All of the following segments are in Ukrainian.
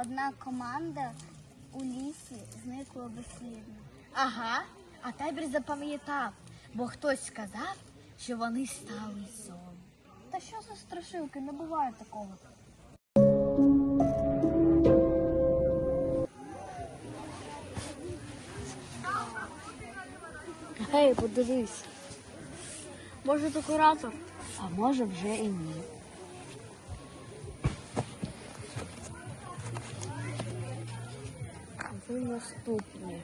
одна команда у лісі зникла безслідно. Ага, а табір запам'ятав, бо хтось сказав, що вони стали сон. Та що за страшилки? Не буває такого. Гей, подивись. Може, то куратор, а може вже і ні. Наступні.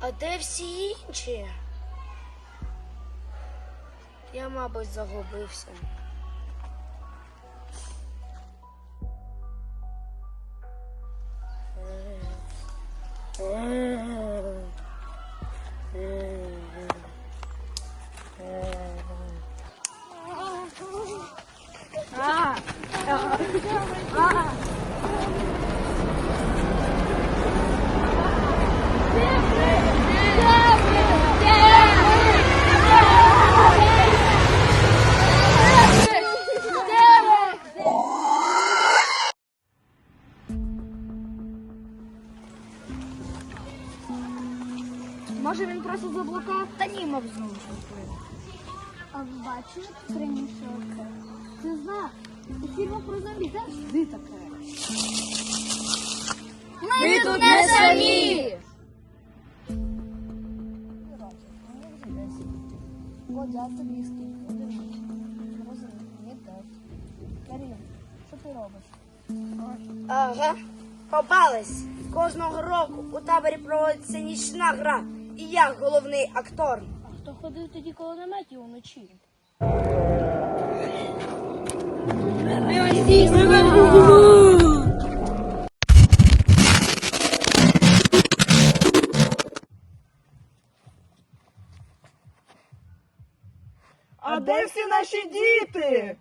А де всі інші? Я, мабуть, загубився. Може він просто заблукав? Та ні, мав знову вплив. А ви бачили примішок? Ти знаєш, у фільмах про зомбі завжди таке. Ми, тут не самі! Водяти мізки. Розумію, так. Карін, що ти робиш? Ага, попались. Кожного року у таборі проводиться нічна гра, і я головний актор. А хто ходив тоді коло наметів уночі? А де всі наші діти?